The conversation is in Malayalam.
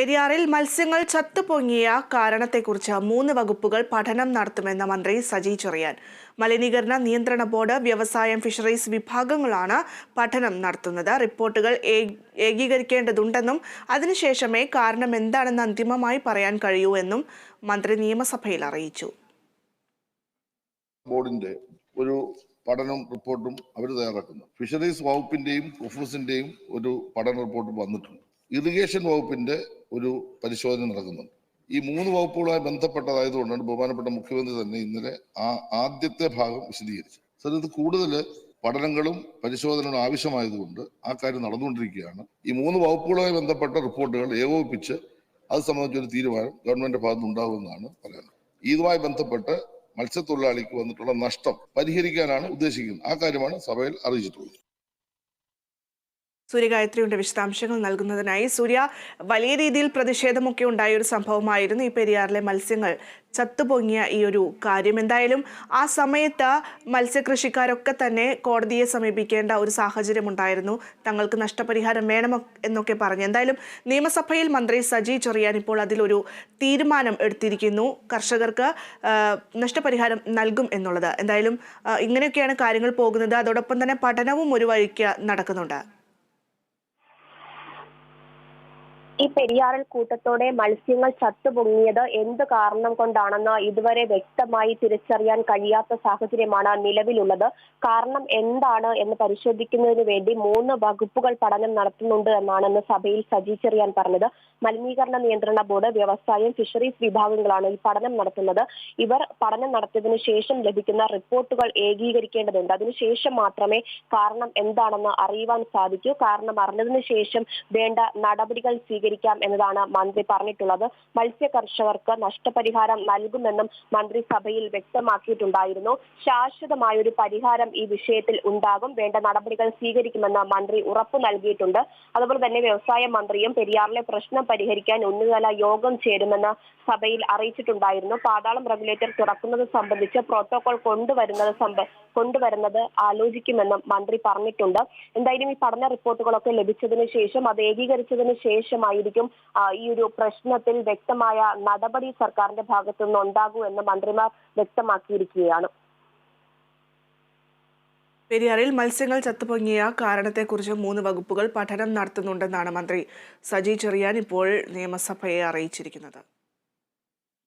പെരിയാറിൽ മത്സ്യങ്ങൾ ചത്തുപൊങ്ങിയ കാരണത്തെക്കുറിച്ച് മൂന്ന് വകുപ്പുകൾ പഠനം നടത്തുമെന്ന് മന്ത്രി സജി ചെറിയാൻ. മലിനീകരണ നിയന്ത്രണ ബോർഡ് വ്യവസായം ഫിഷറീസ് വിഭാഗങ്ങളാണ് പഠനം നടത്തുന്നത്. റിപ്പോർട്ടുകൾ ഏകീകരിക്കേണ്ടതുണ്ടെന്നും അതിനുശേഷമേ കാരണം എന്താണെന്ന് അന്തിമമായി പറയാൻ കഴിയൂ എന്നും മന്ത്രി നിയമസഭയിൽ അറിയിച്ചു. ബോർഡിന്റെ ഒരു പഠനം റിപ്പോർട്ടും അവർ തയ്യാറാക്കുന്നു. ഫിഷറീസ് വകുപ്പിന്റെയും കുഫൂസിന്റെയും ഒരു പഠന റിപ്പോർട്ട് വന്നിട്ടുണ്ട്. ഇറിഗേഷൻ വകുപ്പിന്റെ ഒരു പരിശോധന നടക്കുന്നുണ്ട്. ഈ മൂന്ന് വകുപ്പുകളുമായി ബന്ധപ്പെട്ടതായതുകൊണ്ടാണ് ബഹുമാനപ്പെട്ട മുഖ്യമന്ത്രി തന്നെ ഇന്നലെ ആ ആദ്യത്തെ ഭാഗം വിശദീകരിച്ചു സർ ഇത് കൂടുതൽ പഠനങ്ങളും പരിശോധനകളും ആവശ്യമായതുകൊണ്ട് ആ കാര്യം നടന്നുകൊണ്ടിരിക്കുകയാണ്. ഈ മൂന്ന് വകുപ്പുകളുമായി ബന്ധപ്പെട്ട റിപ്പോർട്ടുകൾ ഏകോപിപ്പിച്ച് അത് സംബന്ധിച്ച ഒരു തീരുമാനം ഗവൺമെന്റിന്റെ ഭാഗത്ത് ഉണ്ടാകുമെന്നാണ് പറയുന്നത് ഇതുമായി ബന്ധപ്പെട്ട് മത്സ്യത്തൊഴിലാളിക്ക് വന്നിട്ടുള്ള നഷ്ടം പരിഹരിക്കാനാണ് ഉദ്ദേശിക്കുന്നത്. ആ കാര്യമാണ് സഭയിൽ അറിയിച്ചിട്ടുള്ളത്. സൂര്യഗായത്രിയുടെ വിശദാംശങ്ങൾ നൽകുന്നതിനായി സൂര്യ വലിയ രീതിയിൽ പ്രതിഷേധമൊക്കെ ഉണ്ടായ ഒരു സംഭവമായിരുന്നു ഈ പെരിയാറിലെ മത്സ്യങ്ങൾ ചത്തുപൊങ്ങിയ ഈ ഒരു കാര്യം. എന്തായാലും ആ സമയത്ത് മത്സ്യകൃഷിക്കാരൊക്കെ തന്നെ കോടതിയെ സമീപിക്കേണ്ട ഒരു സാഹചര്യം ഉണ്ടായിരുന്നു. തങ്ങൾക്ക് നഷ്ടപരിഹാരം വേണം എന്നൊക്കെ പറഞ്ഞു. എന്തായാലും നിയമസഭയിൽ മന്ത്രി സജി ചെറിയാൻ ഇപ്പോൾ അതിലൊരു തീരുമാനം എടുത്തിരിക്കുന്നു. കർഷകർക്ക് നഷ്ടപരിഹാരം നൽകും എന്നുള്ളത്. എന്തായാലും ഇങ്ങനെയൊക്കെയാണ് കാര്യങ്ങൾ പോകുന്നത്. അതോടൊപ്പം തന്നെ പഠനവും ഒരു വഴിക്ക് നടക്കുന്നുണ്ട്. ഈ പെരിയാറിൽ കൂട്ടത്തോടെ മത്സ്യങ്ങൾ ചത്തുപൊങ്ങിയത് എന്ത് കാരണം കൊണ്ടാണെന്ന് ഇതുവരെ വ്യക്തമായി തിരിച്ചറിയാൻ കഴിയാത്ത സാഹചര്യമാണ് നിലവിലുള്ളത്. കാരണം എന്താണ് എന്ന് പരിശോധിക്കുന്നതിന് വേണ്ടി മൂന്ന് വകുപ്പുകൾ പഠനം നടത്തുന്നുണ്ട് എന്നാണ് ഇന്ന് സഭയിൽ സജി ചെറിയാൻ പറഞ്ഞത്. മലിനീകരണ നിയന്ത്രണ ബോർഡ് വ്യവസായം ഫിഷറീസ് വിഭാഗങ്ങളാണ് ഈ പഠനം നടത്തുന്നത്. ഇവർ പഠനം നടത്തിയതിനു ശേഷം ലഭിക്കുന്ന റിപ്പോർട്ടുകൾ ഏകീകരിക്കേണ്ടതുണ്ട്. അതിനുശേഷം മാത്രമേ കാരണം എന്താണെന്ന് അറിയുവാൻ സാധിക്കൂ. കാരണം അറിഞ്ഞതിനു ശേഷം വേണ്ട നടപടികൾ സ്വീകരിക്കാം എന്നതാണ് മന്ത്രി പറഞ്ഞിട്ടുള്ളത്. മത്സ്യ കർഷകർക്ക് നഷ്ടപരിഹാരം നൽകുമെന്നും മന്ത്രി സഭയിൽ വ്യക്തമാക്കിയിട്ടുണ്ടായിരുന്നു. ശാശ്വതമായ ഒരു പരിഹാരം ഈ വിഷയത്തിൽ ഉണ്ടാകും. വേണ്ട നടപടികൾ സ്വീകരിക്കുമെന്ന് മന്ത്രി ഉറപ്പു നൽകിയിട്ടുണ്ട്. അതുപോലെ തന്നെ വ്യവസായ മന്ത്രിയും പെരിയാറിലെ പ്രശ്നം പരിഹരിക്കാൻ ഉന്നതതല യോഗം ചേരുമെന്ന് സഭയിൽ അറിയിച്ചിട്ടുണ്ടായിരുന്നു. പാതാളം റെഗുലേറ്റർ തുറക്കുന്നത് സംബന്ധിച്ച് പ്രോട്ടോകോൾ കൊണ്ടുവരുന്നത് സംബ കൊണ്ടുവരുന്നത് ആലോചിക്കുമെന്നും മന്ത്രി പറഞ്ഞിട്ടുണ്ട്. എന്തായാലും ഈ പഠന റിപ്പോർട്ടുകളൊക്കെ ലഭിച്ചതിന് ശേഷം അത് ഏകീകരിച്ചതിന് ശേഷമായിരിക്കും ഈ ഒരു പ്രശ്നത്തിൽ വ്യക്തമായ നടപടി സർക്കാരിന്റെ ഭാഗത്തു നിന്ന് ഉണ്ടാകൂ എന്ന് മന്ത്രിമാർ വ്യക്തമാക്കിയിരിക്കുകയാണ്. പെരിയാറിൽ മത്സ്യങ്ങൾ ചത്തുപൊങ്ങിയ കാരണത്തെക്കുറിച്ച് മൂന്ന് വകുപ്പുകൾ പഠനം നടത്തുന്നുണ്ടെന്നാണ് മന്ത്രി സജി ചെറിയാൻ ഇപ്പോൾ നിയമസഭയെ അറിയിച്ചിരിക്കുന്നത്.